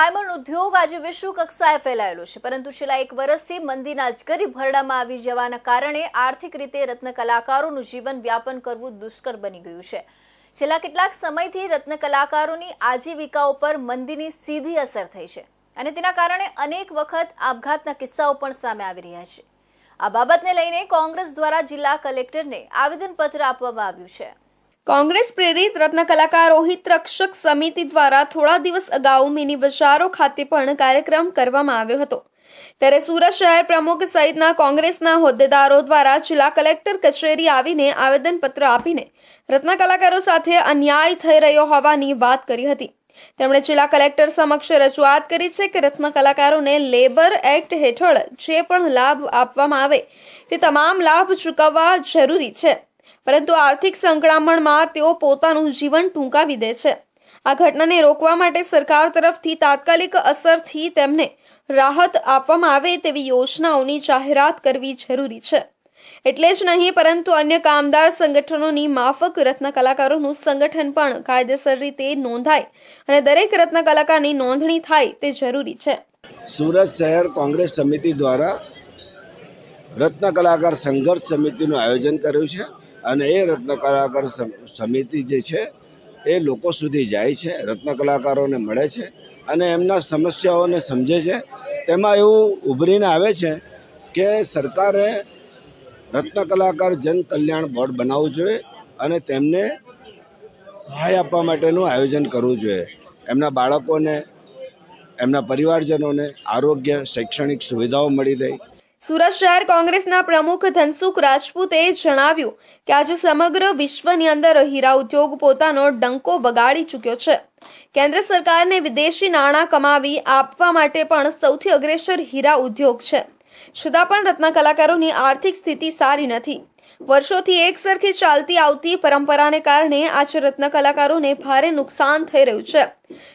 Diamond ઉદ્યોગ આજે વિશ્વ કક્ષાએ ફેલાયેલો છે. પરંતુ છેલ્લા એક વર્ષથી મંદીના અજગરી ભરડામાં આવી જવાના કારણે આર્થિક રીતે રત્ન કલાકારોનું જીવન વ્યાપન કરવું દુષ્કર બની ગયું છે. છેલ્લા કેટલાક સમયથી રત્ન કલાકારોની આજીવિકાઓ પર મંદીની સીધી અસર થઈ છે અને તેના કારણે અનેક વખત આપઘાતના કિસ્સાઓ પણ સામે આવી રહ્યા છે. આ બાબતને લઈને કોંગ્રેસ દ્વારા જિલ્લા કલેક્ટરને આવેદનપત્ર આપવામાં આવ્યું છે. કોંગ્રેસ પ્રેરિત રત્ન કલાકારો હિત રક્ષક સમિતિ દ્વારા થોડા દિવસ અગાઉ મિની બજારો ખાતે પણ કાર્યક્રમ કરવામાં આવ્યો હતો. ત્યારે સુરત શહેર પ્રમુખ સહિતના કોંગ્રેસના હોદ્દેદારો દ્વારા જિલ્લા કલેક્ટર કચેરી આવીને આવેદનપત્ર આપીને રત્ન કલાકારો સાથે અન્યાય થઈ રહ્યો હોવાની વાત કરી હતી. તેમણે જિલ્લા કલેક્ટર સમક્ષ રજૂઆત કરી છે કે રત્ન કલાકારોને લેબર એક્ટ હેઠળ જે પણ લાભ આપવામાં આવે તે તમામ લાભ ચૂકવવા જરૂરી છે. પરંતુ આર્થિક સંકળામણમાં તેઓ પોતાનું જીવન ટૂંકાવી દે છે. આ ઘટનાને રોકવા માટે સરકાર તરફથી તાત્કાલિક અસરથી તેમને રાહત આપવામાં આવે તેવી યોજનાઓની જાહેરાત કરવી જરૂરી છે. એટલે જ નહીં, પરંતુ અન્ય કામદાર સંગઠનોની માફક રત્ન કલાકારોનું સંગઠન પણ કાયદેસર રીતે નોંધાય અને દરેક રત્ન કલાકારની નોંધણી થાય તે જરૂરી છે. સુરત શહેર કોંગ્રેસ સમિતિ દ્વારા રત્ન કલાકાર સંઘર્ષ સમિતિનું આયોજન કર્યું છે. અને એ રત્ન કલાકાર સમ- સમિતિ જે છે, એ લોકો સુધી જાય છે રત્ન કલાકારોને મળે છે અને એમના સમસ્યાઓને સમજે છે. તેમાં એવું ઉભરીને આવે છે કે સરકારે રત્ન કલાકાર જન કલ્યાણ બોર્ડ બનાવવું જોઈએ અને તેમને સહાય આપવા માટેનું આયોજન કરવું જોઈએ. એમના બાળકોને, એમના પરિવારજનોને આરોગ્ય, શૈક્ષણિક સુવિધાઓ મળી રહે સુરત શહેર કોંગ્રેસના પ્રમુખ ધનસુખ રાજપૂતે જણાવ્યું કે આજે સમગ્ર વિશ્વની અંદર હીરા ઉદ્યોગ પોતાનો ડંકો વગાડી ચૂક્યો છે. કેન્દ્ર સરકારને વિદેશી નાણાં કમાવી આપવા માટે પણ સૌથી અગ્રેસર હીરા ઉદ્યોગ છે. છતાં પણ રત્ન કલાકારોની આર્થિક સ્થિતિ સારી નથી. વર્ષોથી એક સરખી ચાલતી આવતી પરંપરાને કારણે આજે રત્ન કલાકારોને ભારે નુકસાન થઈ રહ્યું છે.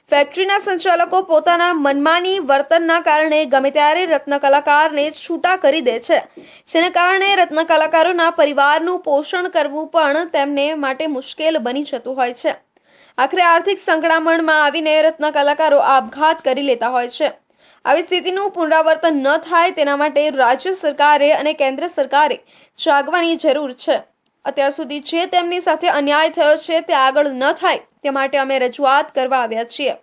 ફેક્ટરીના સંચાલકો પોતાના મનમાની વર્તનના કારણે ગમે ત્યારે રત્ન કલાકારને છૂટા કરી દે છે. જેને કારણે રત્ન કલાકારોના પરિવારનું પોષણ કરવું પણ તેમને માટે મુશ્કેલ બની જતું હોય છે. આખરે આર્થિક સંકળામણમાં આવીને રત્ન કલાકારો આપઘાત કરી લેતા હોય છે. આવી સ્થિતિનું પુનરાવર્તન ન થાય તેના માટે રાજ્ય સરકારે અને કેન્દ્ર સરકારે જાગવાની જરૂર છે. અત્યાર સુધી જે તેમની સાથે અન્યાય થયો છે તે આગળ ન થાય તે માટે અમે રજૂઆત કરવા આવ્યા છીએ.